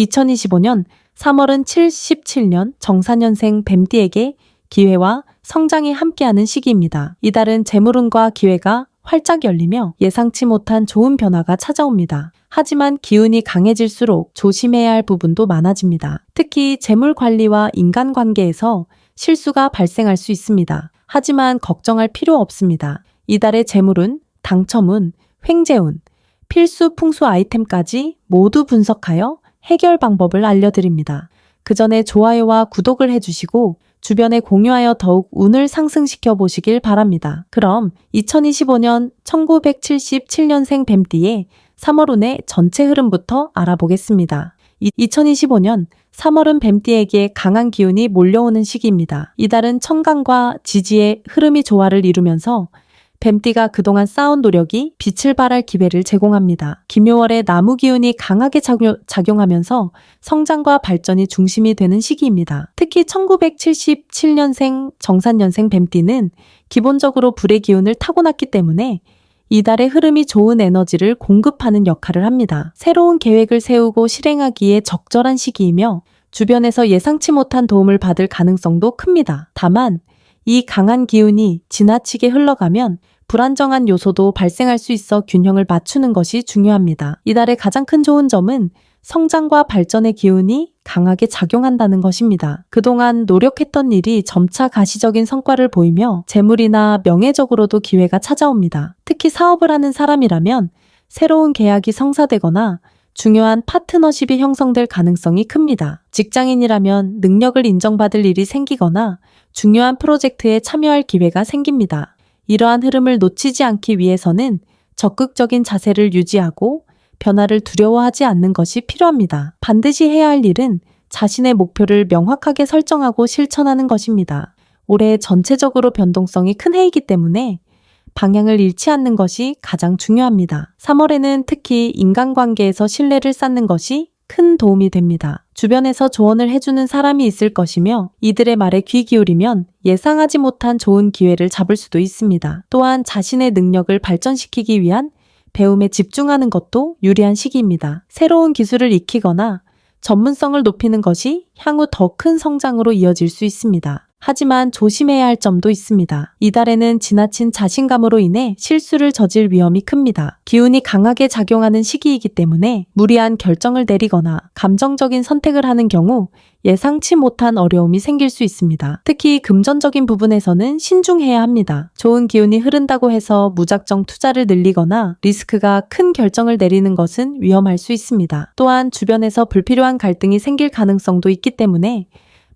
2025년 3월은 77년 정사년생 뱀띠에게 기회와 성장이 함께하는 시기입니다. 이달은 재물운과 기회가 활짝 열리며 예상치 못한 좋은 변화가 찾아옵니다. 하지만 기운이 강해질수록 조심해야 할 부분도 많아집니다. 특히 재물 관리와 인간관계에서 실수가 발생할 수 있습니다. 하지만 걱정할 필요 없습니다. 이달의 재물운, 당첨운, 횡재운, 필수 풍수 아이템까지 모두 분석하여 해결 방법을 알려드립니다. 그 전에 좋아요와 구독을 해주시고 주변에 공유하여 더욱 운을 상승시켜 보시길 바랍니다. 그럼 2025년 1977년생 뱀띠의 3월운의 전체 흐름부터 알아보겠습니다. 2025년 3월은 뱀띠에게 강한 기운이 몰려오는 시기입니다. 이달은 청강과 지지의 흐름이 조화를 이루면서 뱀띠가 그동안 쌓은 노력이 빛을 발할 기회를 제공합니다. 김요월의 나무 기운이 강하게 작용, 하면서 성장과 발전이 중심이 되는 시기입니다. 특히 1977년생 정산년생 뱀띠는 기본적으로 불의 기운을 타고났기 때문에 이달의 흐름이 좋은 에너지를 공급하는 역할을 합니다. 새로운 계획을 세우고 실행하기에 적절한 시기이며 주변에서 예상치 못한 도움을 받을 가능성도 큽니다. 다만 이 강한 기운이 지나치게 흘러가면 불안정한 요소도 발생할 수 있어 균형을 맞추는 것이 중요합니다. 이달의 가장 큰 좋은 점은 성장과 발전의 기운이 강하게 작용한다는 것입니다. 그동안 노력했던 일이 점차 가시적인 성과를 보이며 재물이나 명예적으로도 기회가 찾아옵니다. 특히 사업을 하는 사람이라면 새로운 계약이 성사되거나 중요한 파트너십이 형성될 가능성이 큽니다. 직장인이라면 능력을 인정받을 일이 생기거나 중요한 프로젝트에 참여할 기회가 생깁니다. 이러한 흐름을 놓치지 않기 위해서는 적극적인 자세를 유지하고 변화를 두려워하지 않는 것이 필요합니다. 반드시 해야 할 일은 자신의 목표를 명확하게 설정하고 실천하는 것입니다. 올해 전체적으로 변동성이 큰 해이기 때문에 방향을 잃지 않는 것이 가장 중요합니다. 3월에는 특히 인간관계에서 신뢰를 쌓는 것이 큰 도움이 됩니다. 주변에서 조언을 해주는 사람이 있을 것이며 이들의 말에 귀 기울이면 예상하지 못한 좋은 기회를 잡을 수도 있습니다. 또한 자신의 능력을 발전시키기 위한 배움에 집중하는 것도 유리한 시기입니다. 새로운 기술을 익히거나 전문성을 높이는 것이 향후 더 큰 성장으로 이어질 수 있습니다. 하지만 조심해야 할 점도 있습니다. 이달에는 지나친 자신감으로 인해 실수를 저질 위험이 큽니다. 기운이 강하게 작용하는 시기이기 때문에 무리한 결정을 내리거나 감정적인 선택을 하는 경우 예상치 못한 어려움이 생길 수 있습니다. 특히 금전적인 부분에서는 신중해야 합니다. 좋은 기운이 흐른다고 해서 무작정 투자를 늘리거나 리스크가 큰 결정을 내리는 것은 위험할 수 있습니다. 또한 주변에서 불필요한 갈등이 생길 가능성도 있기 때문에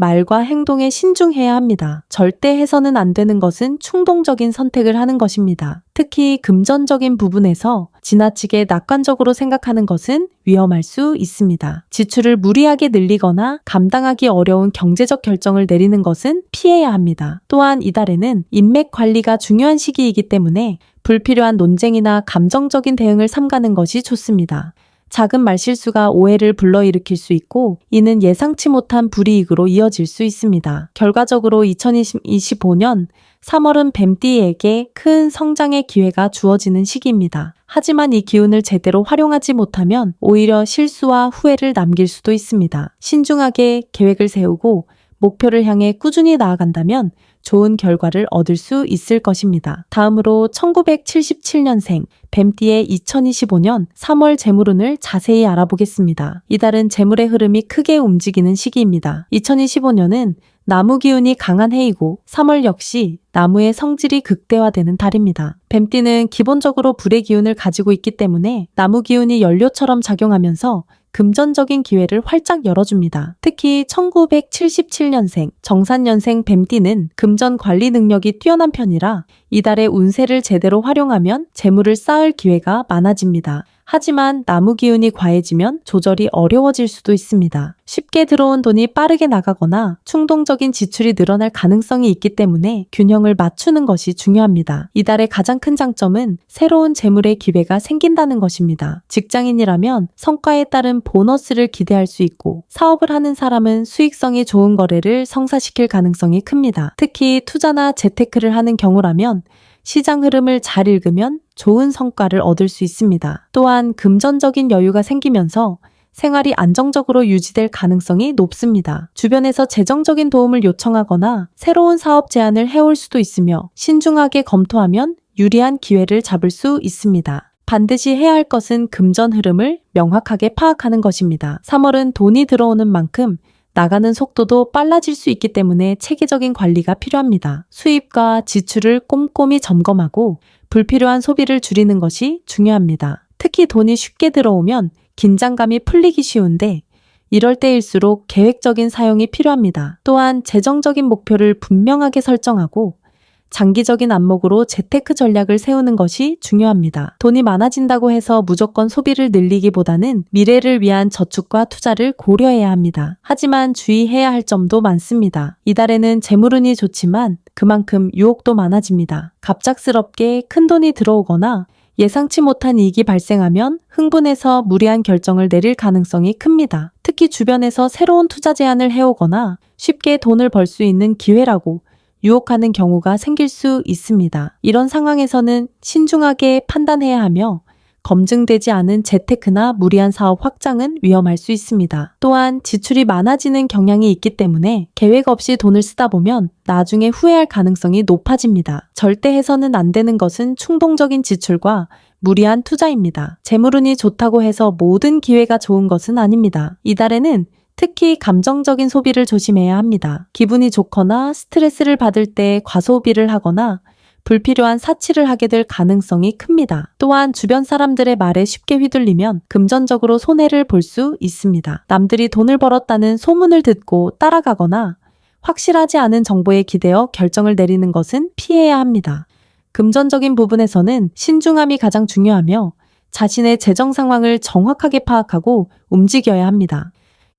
말과 행동에 신중해야 합니다. 절대 해서는 안 되는 것은 충동적인 선택을 하는 것입니다. 특히 금전적인 부분에서 지나치게 낙관적으로 생각하는 것은 위험할 수 있습니다. 지출을 무리하게 늘리거나 감당하기 어려운 경제적 결정을 내리는 것은 피해야 합니다. 또한 이달에는 인맥 관리가 중요한 시기이기 때문에 불필요한 논쟁이나 감정적인 대응을 삼가는 것이 좋습니다. 작은 말실수가 오해를 불러일으킬 수 있고 이는 예상치 못한 불이익으로 이어질 수 있습니다. 결과적으로 2025년 3월은 뱀띠에게 큰 성장의 기회가 주어지는 시기입니다. 하지만 이 기운을 제대로 활용하지 못하면 오히려 실수와 후회를 남길 수도 있습니다. 신중하게 계획을 세우고 목표를 향해 꾸준히 나아간다면 좋은 결과를 얻을 수 있을 것입니다. 다음으로 1977년생 뱀띠의 2025년 3월 재물운을 자세히 알아보겠습니다. 이달은 재물의 흐름이 크게 움직이는 시기입니다. 2025년은 나무 기운이 강한 해이고 3월 역시 나무의 성질이 극대화되는 달입니다. 뱀띠는 기본적으로 불의 기운을 가지고 있기 때문에 나무 기운이 연료처럼 작용하면서 금전적인 기회를 활짝 열어줍니다. 특히 1977년생, 정산년생 뱀띠는 금전 관리 능력이 뛰어난 편이라 이달의 운세를 제대로 활용하면 재물을 쌓을 기회가 많아집니다. 하지만 나무 기운이 과해지면 조절이 어려워질 수도 있습니다. 쉽게 들어온 돈이 빠르게 나가거나 충동적인 지출이 늘어날 가능성이 있기 때문에 균형을 맞추는 것이 중요합니다. 이달의 가장 큰 장점은 새로운 재물의 기회가 생긴다는 것입니다. 직장인이라면 성과에 따른 보너스를 기대할 수 있고 사업을 하는 사람은 수익성이 좋은 거래를 성사시킬 가능성이 큽니다. 특히 투자나 재테크를 하는 경우라면 시장 흐름을 잘 읽으면 좋은 성과를 얻을 수 있습니다. 또한 금전적인 여유가 생기면서 생활이 안정적으로 유지될 가능성이 높습니다. 주변에서 재정적인 도움을 요청하거나 새로운 사업 제안을 해올 수도 있으며 신중하게 검토하면 유리한 기회를 잡을 수 있습니다. 반드시 해야 할 것은 금전 흐름을 명확하게 파악하는 것입니다. 3월은 돈이 들어오는 만큼 나가는 속도도 빨라질 수 있기 때문에 체계적인 관리가 필요합니다. 수입과 지출을 꼼꼼히 점검하고 불필요한 소비를 줄이는 것이 중요합니다. 특히 돈이 쉽게 들어오면 긴장감이 풀리기 쉬운데 이럴 때일수록 계획적인 사용이 필요합니다. 또한 재정적인 목표를 분명하게 설정하고 장기적인 안목으로 재테크 전략을 세우는 것이 중요합니다. 돈이 많아진다고 해서 무조건 소비를 늘리기보다는 미래를 위한 저축과 투자를 고려해야 합니다. 하지만 주의해야 할 점도 많습니다. 이달에는 재물운이 좋지만 그만큼 유혹도 많아집니다. 갑작스럽게 큰 돈이 들어오거나 예상치 못한 이익이 발생하면 흥분해서 무리한 결정을 내릴 가능성이 큽니다. 특히 주변에서 새로운 투자 제안을 해오거나 쉽게 돈을 벌 수 있는 기회라고 유혹하는 경우가 생길 수 있습니다. 이런 상황에서는 신중하게 판단해야 하며 검증되지 않은 재테크나 무리한 사업 확장은 위험할 수 있습니다. 또한 지출이 많아지는 경향이 있기 때문에 계획 없이 돈을 쓰다 보면 나중에 후회할 가능성이 높아집니다. 절대 해서는 안 되는 것은 충동적인 지출과 무리한 투자입니다. 재물운이 좋다고 해서 모든 기회가 좋은 것은 아닙니다. 이달에는 특히 감정적인 소비를 조심해야 합니다. 기분이 좋거나 스트레스를 받을 때 과소비를 하거나 불필요한 사치를 하게 될 가능성이 큽니다. 또한 주변 사람들의 말에 쉽게 휘둘리면 금전적으로 손해를 볼 수 있습니다. 남들이 돈을 벌었다는 소문을 듣고 따라가거나 확실하지 않은 정보에 기대어 결정을 내리는 것은 피해야 합니다. 금전적인 부분에서는 신중함이 가장 중요하며 자신의 재정 상황을 정확하게 파악하고 움직여야 합니다.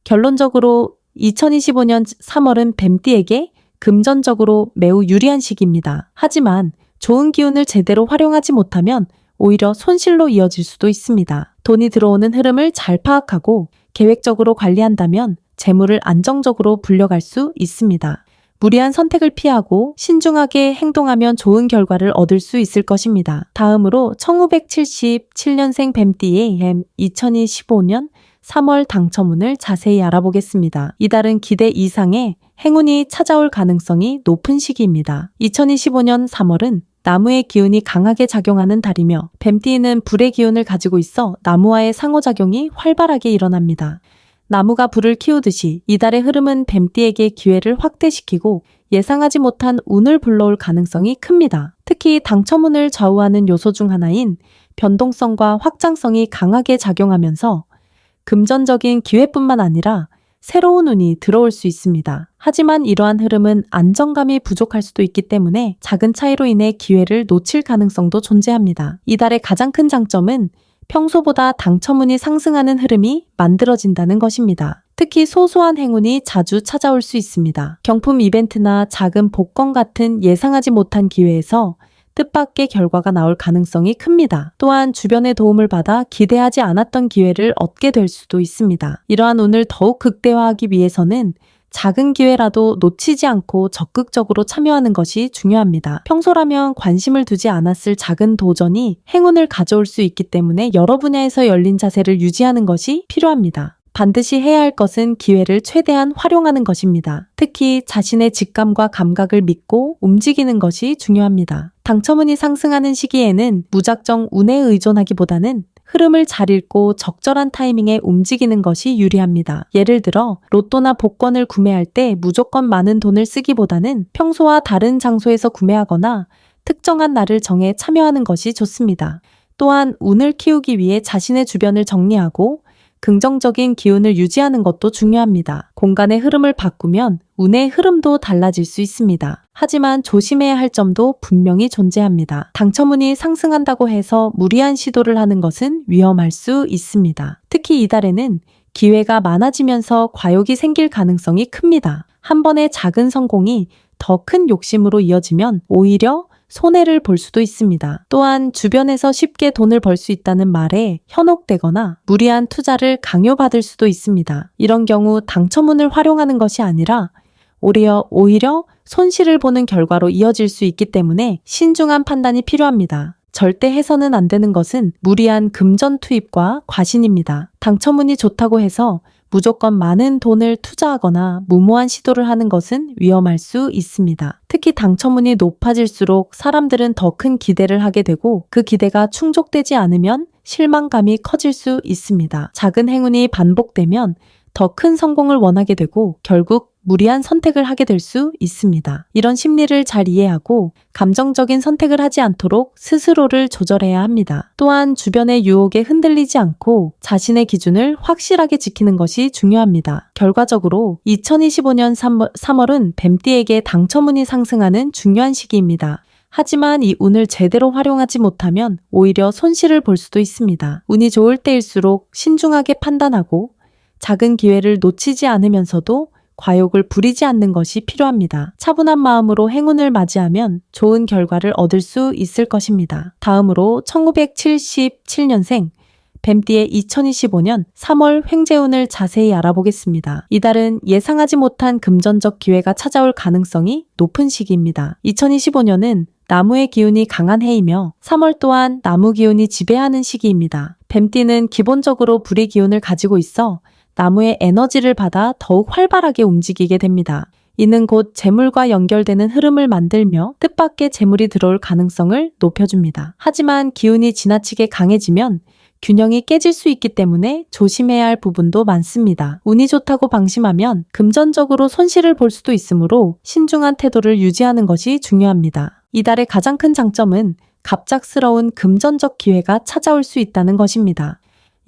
결론적으로 2025년 3월은 뱀띠에게 금전적으로 매우 유리한 시기입니다. 하지만 좋은 기운을 제대로 활용하지 못하면 오히려 손실로 이어질 수도 있습니다. 돈이 들어오는 흐름을 잘 파악하고 계획적으로 관리한다면 재물을 안정적으로 불려갈 수 있습니다. 무리한 선택을 피하고 신중하게 행동하면 좋은 결과를 얻을 수 있을 것입니다. 다음으로 1977년생 뱀띠의 햄 2025년 3월 당첨운을 자세히 알아보겠습니다. 이달은 기대 이상의 행운이 찾아올 가능성이 높은 시기입니다. 2025년 3월은 나무의 기운이 강하게 작용하는 달이며 뱀띠는 불의 기운을 가지고 있어 나무와의 상호작용이 활발하게 일어납니다. 나무가 불을 키우듯이 이달의 흐름은 뱀띠에게 기회를 확대시키고 예상하지 못한 운을 불러올 가능성이 큽니다. 특히 당첨운을 좌우하는 요소 중 하나인 변동성과 확장성이 강하게 작용하면서 금전적인 기회뿐만 아니라 새로운 운이 들어올 수 있습니다. 하지만 이러한 흐름은 안정감이 부족할 수도 있기 때문에 작은 차이로 인해 기회를 놓칠 가능성도 존재합니다. 이달의 가장 큰 장점은 평소보다 당첨운이 상승하는 흐름이 만들어진다는 것입니다. 특히 소소한 행운이 자주 찾아올 수 있습니다. 경품 이벤트나 작은 복권 같은 예상하지 못한 기회에서 뜻밖의 결과가 나올 가능성이 큽니다. 또한 주변의 도움을 받아 기대하지 않았던 기회를 얻게 될 수도 있습니다. 이러한 운을 더욱 극대화하기 위해서는 작은 기회라도 놓치지 않고 적극적으로 참여하는 것이 중요합니다. 평소라면 관심을 두지 않았을 작은 도전이 행운을 가져올 수 있기 때문에 여러 분야에서 열린 자세를 유지하는 것이 필요합니다. 반드시 해야 할 것은 기회를 최대한 활용하는 것입니다. 특히 자신의 직감과 감각을 믿고 움직이는 것이 중요합니다. 당첨운이 상승하는 시기에는 무작정 운에 의존하기보다는 흐름을 잘 읽고 적절한 타이밍에 움직이는 것이 유리합니다. 예를 들어 로또나 복권을 구매할 때 무조건 많은 돈을 쓰기보다는 평소와 다른 장소에서 구매하거나 특정한 날을 정해 참여하는 것이 좋습니다. 또한 운을 키우기 위해 자신의 주변을 정리하고 긍정적인 기운을 유지하는 것도 중요합니다. 공간의 흐름을 바꾸면 운의 흐름도 달라질 수 있습니다. 하지만 조심해야 할 점도 분명히 존재합니다. 당첨운이 상승한다고 해서 무리한 시도를 하는 것은 위험할 수 있습니다. 특히 이달에는 기회가 많아지면서 과욕이 생길 가능성이 큽니다. 한 번의 작은 성공이 더 큰 욕심으로 이어지면 오히려 손해를 볼 수도 있습니다. 또한 주변에서 쉽게 돈을 벌 수 있다는 말에 현혹되거나 무리한 투자를 강요받을 수도 있습니다. 이런 경우 당첨운을 활용하는 것이 아니라 오히려 오히려 손실을 보는 결과로 이어질 수 있기 때문에 신중한 판단이 필요합니다. 절대 해서는 안 되는 것은 무리한 금전 투입과 과신입니다. 당첨운이 좋다고 해서 무조건 많은 돈을 투자하거나 무모한 시도를 하는 것은 위험할 수 있습니다. 특히 당첨운이 높아질수록 사람들은 더 큰 기대를 하게 되고 그 기대가 충족되지 않으면 실망감이 커질 수 있습니다. 작은 행운이 반복되면 더 큰 성공을 원하게 되고 결국 무리한 선택을 하게 될 수 있습니다. 이런 심리를 잘 이해하고 감정적인 선택을 하지 않도록 스스로를 조절해야 합니다. 또한 주변의 유혹에 흔들리지 않고 자신의 기준을 확실하게 지키는 것이 중요합니다. 결과적으로 2025년 3월, 3월은 뱀띠에게 당첨운이 상승하는 중요한 시기입니다. 하지만 이 운을 제대로 활용하지 못하면 오히려 손실을 볼 수도 있습니다. 운이 좋을 때일수록 신중하게 판단하고 작은 기회를 놓치지 않으면서도 과욕을 부리지 않는 것이 필요합니다. 차분한 마음으로 행운을 맞이하면 좋은 결과를 얻을 수 있을 것입니다. 다음으로 1977년생 뱀띠의 2025년 3월 횡재운을 자세히 알아보겠습니다. 이달은 예상하지 못한 금전적 기회가 찾아올 가능성이 높은 시기입니다. 2025년은 나무의 기운이 강한 해이며 3월 또한 나무 기운이 지배하는 시기입니다. 뱀띠는 기본적으로 불의 기운을 가지고 있어 나무의 에너지를 받아 더욱 활발하게 움직이게 됩니다. 이는 곧 재물과 연결되는 흐름을 만들며 뜻밖의 재물이 들어올 가능성을 높여줍니다. 하지만 기운이 지나치게 강해지면 균형이 깨질 수 있기 때문에 조심해야 할 부분도 많습니다. 운이 좋다고 방심하면 금전적으로 손실을 볼 수도 있으므로 신중한 태도를 유지하는 것이 중요합니다. 이달의 가장 큰 장점은 갑작스러운 금전적 기회가 찾아올 수 있다는 것입니다.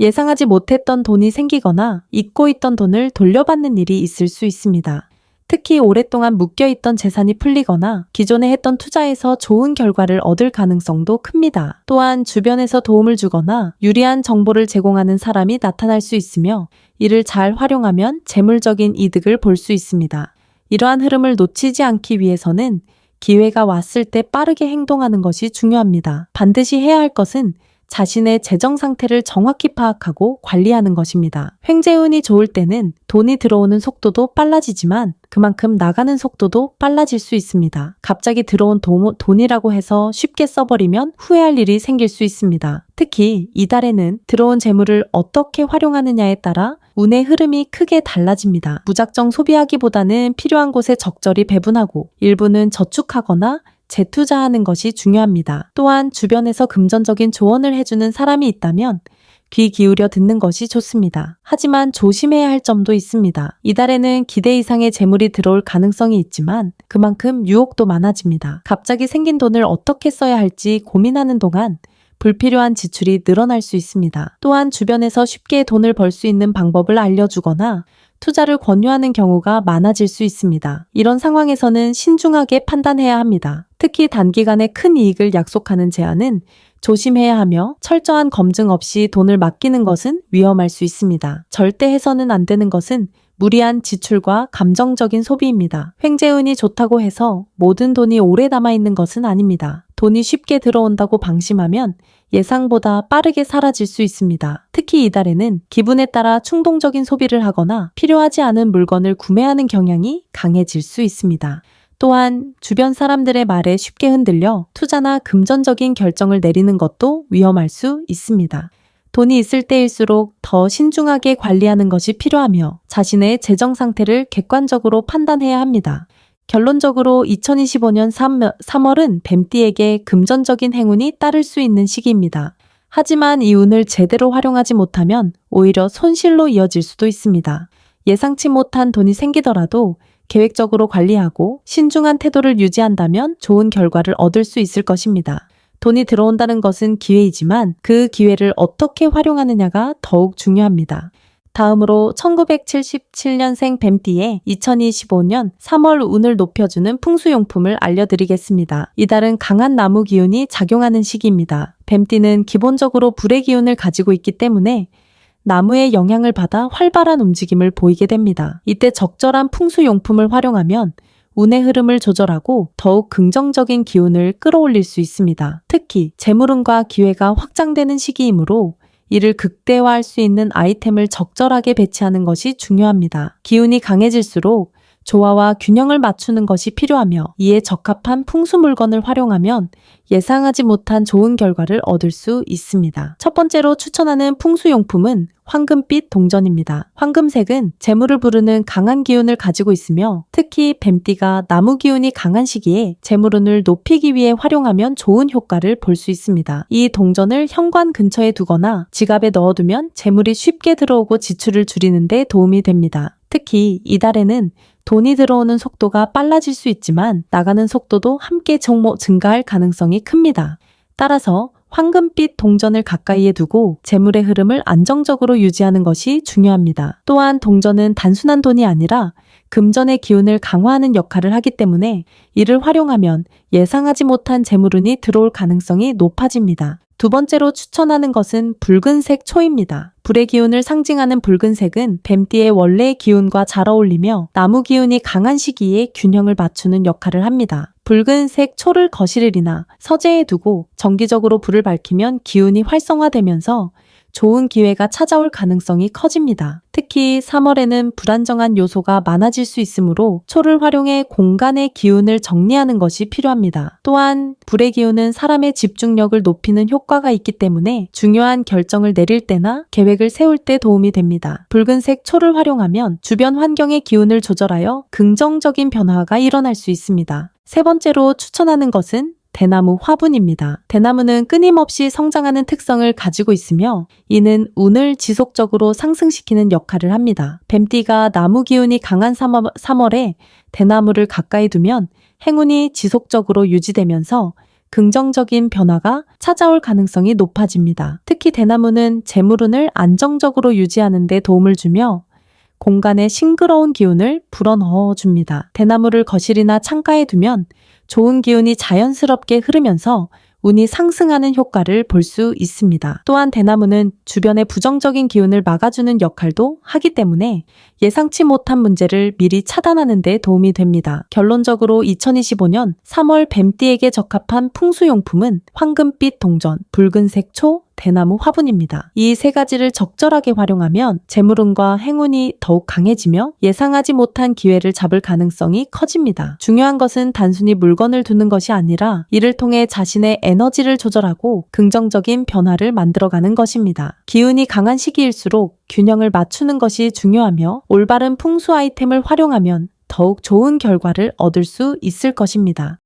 예상하지 못했던 돈이 생기거나 잊고 있던 돈을 돌려받는 일이 있을 수 있습니다. 특히 오랫동안 묶여있던 재산이 풀리거나 기존에 했던 투자에서 좋은 결과를 얻을 가능성도 큽니다. 또한 주변에서 도움을 주거나 유리한 정보를 제공하는 사람이 나타날 수 있으며 이를 잘 활용하면 재물적인 이득을 볼 수 있습니다. 이러한 흐름을 놓치지 않기 위해서는 기회가 왔을 때 빠르게 행동하는 것이 중요합니다. 반드시 해야 할 것은 자신의 재정 상태를 정확히 파악하고 관리하는 것입니다. 횡재운이 좋을 때는 돈이 들어오는 속도도 빨라지지만 그만큼 나가는 속도도 빨라질 수 있습니다. 갑자기 들어온 도, 돈이라고 해서 쉽게 써버리면 후회할 일이 생길 수 있습니다. 특히 이달에는 들어온 재물을 어떻게 활용하느냐에 따라 운의 흐름이 크게 달라집니다. 무작정 소비하기보다는 필요한 곳에 적절히 배분하고 일부는 저축하거나 재투자하는 것이 중요합니다. 또한 주변에서 금전적인 조언을 해주는 사람이 있다면 귀 기울여 듣는 것이 좋습니다. 하지만 조심해야 할 점도 있습니다. 이달에는 기대 이상의 재물이 들어올 가능성이 있지만 그만큼 유혹도 많아집니다. 갑자기 생긴 돈을 어떻게 써야 할지 고민하는 동안 불필요한 지출이 늘어날 수 있습니다. 또한 주변에서 쉽게 돈을 벌 수 있는 방법을 알려주거나 투자를 권유하는 경우가 많아질 수 있습니다. 이런 상황에서는 신중하게 판단해야 합니다. 특히 단기간에 큰 이익을 약속하는 제안은 조심해야 하며 철저한 검증 없이 돈을 맡기는 것은 위험할 수 있습니다. 절대 해서는 안 되는 것은 무리한 지출과 감정적인 소비입니다. 횡재운이 좋다고 해서 모든 돈이 오래 남아있는 것은 아닙니다. 돈이 쉽게 들어온다고 방심하면 예상보다 빠르게 사라질 수 있습니다. 특히 이달에는 기분에 따라 충동적인 소비를 하거나 필요하지 않은 물건을 구매하는 경향이 강해질 수 있습니다. 또한 주변 사람들의 말에 쉽게 흔들려 투자나 금전적인 결정을 내리는 것도 위험할 수 있습니다. 돈이 있을 때일수록 더 신중하게 관리하는 것이 필요하며 자신의 재정 상태를 객관적으로 판단해야 합니다. 결론적으로 2025년 3, 3월은 뱀띠에게 금전적인 행운이 따를 수 있는 시기입니다. 하지만 이 운을 제대로 활용하지 못하면 오히려 손실로 이어질 수도 있습니다. 예상치 못한 돈이 생기더라도 계획적으로 관리하고 신중한 태도를 유지한다면 좋은 결과를 얻을 수 있을 것입니다. 돈이 들어온다는 것은 기회이지만 그 기회를 어떻게 활용하느냐가 더욱 중요합니다. 다음으로 1977년생 뱀띠의 2025년 3월 운을 높여주는 풍수용품을 알려드리겠습니다. 이달은 강한 나무 기운이 작용하는 시기입니다. 뱀띠는 기본적으로 불의 기운을 가지고 있기 때문에 나무의 영향을 받아 활발한 움직임을 보이게 됩니다. 이때 적절한 풍수용품을 활용하면 운의 흐름을 조절하고 더욱 긍정적인 기운을 끌어올릴 수 있습니다. 특히 재물운과 기회가 확장되는 시기이므로 이를 극대화할 수 있는 아이템을 적절하게 배치하는 것이 중요합니다. 기운이 강해질수록 조화와 균형을 맞추는 것이 필요하며 이에 적합한 풍수 물건을 활용하면 예상하지 못한 좋은 결과를 얻을 수 있습니다. 첫 번째로 추천하는 풍수용품은 황금빛 동전입니다. 황금색은 재물을 부르는 강한 기운을 가지고 있으며 특히 뱀띠가 나무 기운이 강한 시기에 재물운을 높이기 위해 활용하면 좋은 효과를 볼 수 있습니다. 이 동전을 현관 근처에 두거나 지갑에 넣어두면 재물이 쉽게 들어오고 지출을 줄이는 데 도움이 됩니다. 특히 이달에는 돈이 들어오는 속도가 빨라질 수 있지만 나가는 속도도 함께 정모 증가할 가능성이 큽니다. 따라서 황금빛 동전을 가까이에 두고 재물의 흐름을 안정적으로 유지하는 것이 중요합니다. 또한 동전은 단순한 돈이 아니라 금전의 기운을 강화하는 역할을 하기 때문에 이를 활용하면 예상하지 못한 재물운이 들어올 가능성이 높아집니다. 두 번째로 추천하는 것은 붉은색 초입니다. 불의 기운을 상징하는 붉은색은 뱀띠의 원래의 기운과 잘 어울리며 나무 기운이 강한 시기에 균형을 맞추는 역할을 합니다. 붉은색 초를 거실이나 서재에 두고 정기적으로 불을 밝히면 기운이 활성화되면서 좋은 기회가 찾아올 가능성이 커집니다. 특히 3월에는 불안정한 요소가 많아질 수 있으므로 초를 활용해 공간의 기운을 정리하는 것이 필요합니다. 또한 불의 기운은 사람의 집중력을 높이는 효과가 있기 때문에 중요한 결정을 내릴 때나 계획을 세울 때 도움이 됩니다. 붉은색 초를 활용하면 주변 환경의 기운을 조절하여 긍정적인 변화가 일어날 수 있습니다. 세 번째로 추천하는 것은 대나무 화분입니다. 대나무는 끊임없이 성장하는 특성을 가지고 있으며 이는 운을 지속적으로 상승시키는 역할을 합니다. 뱀띠가 나무 기운이 강한 3월, 3월에 대나무를 가까이 두면 행운이 지속적으로 유지되면서 긍정적인 변화가 찾아올 가능성이 높아집니다. 특히 대나무는 재물운을 안정적으로 유지하는 데 도움을 주며 공간에 싱그러운 기운을 불어넣어 줍니다. 대나무를 거실이나 창가에 두면 좋은 기운이 자연스럽게 흐르면서 운이 상승하는 효과를 볼 수 있습니다. 또한 대나무는 주변의 부정적인 기운을 막아주는 역할도 하기 때문에 예상치 못한 문제를 미리 차단하는 데 도움이 됩니다. 결론적으로 2025년 3월 뱀띠에게 적합한 풍수용품은 황금빛 동전, 붉은색 초, 대나무 화분입니다. 이 세 가지를 적절하게 활용하면 재물운과 행운이 더욱 강해지며 예상하지 못한 기회를 잡을 가능성이 커집니다. 중요한 것은 단순히 물건을 두는 것이 아니라 이를 통해 자신의 에너지를 조절하고 긍정적인 변화를 만들어가는 것입니다. 기운이 강한 시기일수록 균형을 맞추는 것이 중요하며 올바른 풍수 아이템을 활용하면 더욱 좋은 결과를 얻을 수 있을 것입니다.